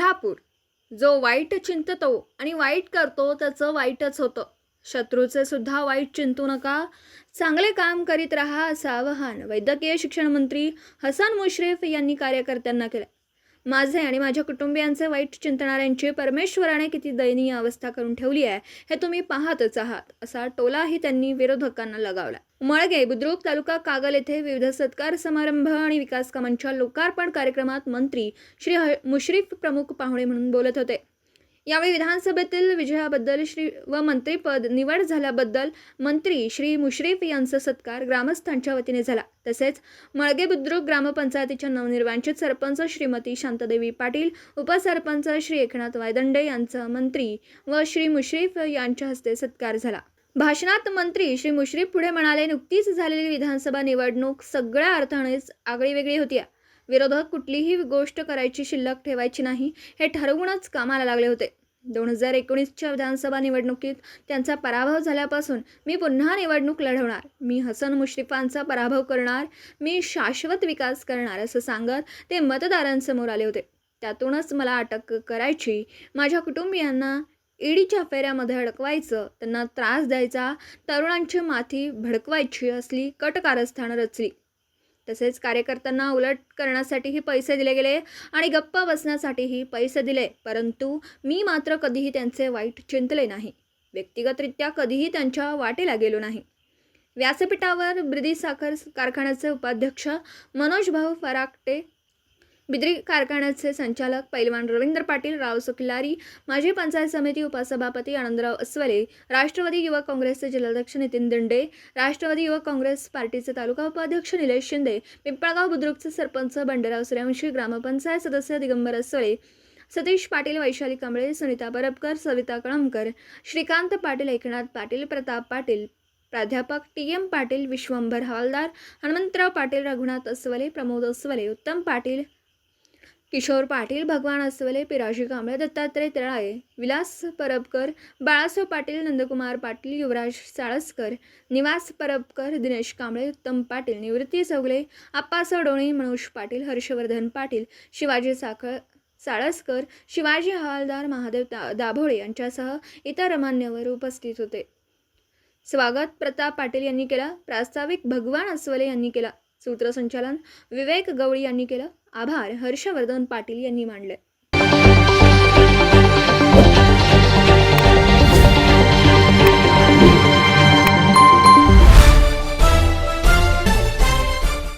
कोल्हापूर. जो वाईट चिंततो आणि वाईट करतो त्याचं वाईटच होतं. शत्रूचे सुद्धा वाईट चिंतू नका. चांगले काम करीत राहा असं आवाहन वैद्यकीय शिक्षण मंत्री हसन मुश्रीफ यांनी कार्यकर्त्यांना केलं. माझे आणि माझ्या कुटुंबियांचे वाईट चिंतणाऱ्यांची परमेश्वराने किती दयनीय अवस्था करून ठेवली आहे हे तुम्ही पाहतच आहात असा टोलाही त्यांनी विरोधकांना लगावला. मळगे बुद्रुक तालुका कागल येथे विविध सत्कार समारंभ आणि विकास कामांच्या लोकार्पण कार्यक्रमात मंत्री श्री ह मुश्रीफ प्रमुख पाहुणे म्हणून बोलत होते. यावेळी विधानसभेतील विजयाबद्दल श्री व मंत्रीपद निवड झाल्याबद्दल मंत्री श्री मुश्रीफ यांचा सत्कार ग्रामस्थांच्या वतीने झाला. तसेच मळगे बुद्रुक ग्रामपंचायतीच्या नवनिर्वाचित सरपंच श्रीमती शांतादेवी पाटील उपसरपंच श्री एकनाथ वायदंडे यांचा मंत्री व श्री मुश्रीफ यांच्या हस्ते सत्कार झाला. भाषणात मंत्री श्री मुश्रीफ पुढे म्हणाले नुकतीच झालेली विधानसभा निवडणूक सगळ्या अर्थानेच आगळीवेगळी होती विरोधक कुठलीही गोष्ट करायची शिल्लक ठेवायची नाही. हे ठरवूनच कामाला लागले होते. दोन हजार एकोणीसच्या विधानसभा निवडणुकीत त्यांचा पराभव झाल्यापासून मी पुन्हा निवडणूक लढवणार. मी हसन मुश्रीफांचा पराभव करणार. मी शाश्वत विकास करणार असं सांगत ते मतदारांसमोर आले होते. त्यातूनच मला अटक करायची माझ्या कुटुंबियांना ईडीच्या फेऱ्यामध्ये अडकवायचं त्यांना त्रास द्यायचा तरुणांची माथी भडकवायची असली कट कारस्थानं रचली. तसेच कार्यकर्त्यांना उलट करण्यासाठीही पैसे दिले गेले आणि गप्प बसण्यासाठीही पैसे दिले. परंतु मी मात्र कधीही त्यांचे वाईट चिंतले नाही. व्यक्तिगतरित्या कधीही त्यांच्या वाटेला गेलो नाही. व्यासपीठावर ब्रिदी साखर कारखान्याचे उपाध्यक्ष मनोज भाऊ फराकटे बिद्री कारखान्याचे संचालक पैलवान रवींद्र पाटील राव सुखिलारी माजी पंचायत समिती उपसभापती आनंदराव अस्वले राष्ट्रवादी युवक काँग्रेसचे जिल्हाध्यक्ष नितीन दिंडे राष्ट्रवादी युवक काँग्रेस पार्टीचे तालुका उपाध्यक्ष निलेश शिंदे पिंपळगाव बुद्रुकचे सरपंच बंडराव सूर्यवंशी ग्रामपंचायत सदस्य दिगंबर अस्वले सतीश पाटील वैशाली कांबळे सुनीता परबकर सविता कळमकर श्रीकांत पाटील एकनाथ पाटील प्रताप पाटील प्राध्यापक टी एम पाटील विश्वंभर हवालदार हनुमंतराव पाटील रघुनाथ अस्वले प्रमोद अस्वले उत्तम पाटील किशोर पाटील भगवान अस्वले पिराजी कांबळे दत्तात्रय तळाळे विलास परबकर बाळासाहेब पाटील नंदकुमार पाटील युवराज साळसकर निवास परबकर दिनेश कांबळे उत्तम पाटील निवृत्ती चौगले आप्पासाव डोणे मनोज पाटील हर्षवर्धन पाटील शिवाजी साखळ साळसकर शिवाजी हवालदार महादेव दा दाभोळे यांच्यासह इतर मान्यवर उपस्थित होते. स्वागत प्रताप पाटील यांनी केला. प्रास्ताविक भगवान अस्वले यांनी केला. सूत्रसंचालन विवेक गवळी यांनी केलं. आभार. हर्षवर्धन पाटील यांनी मानले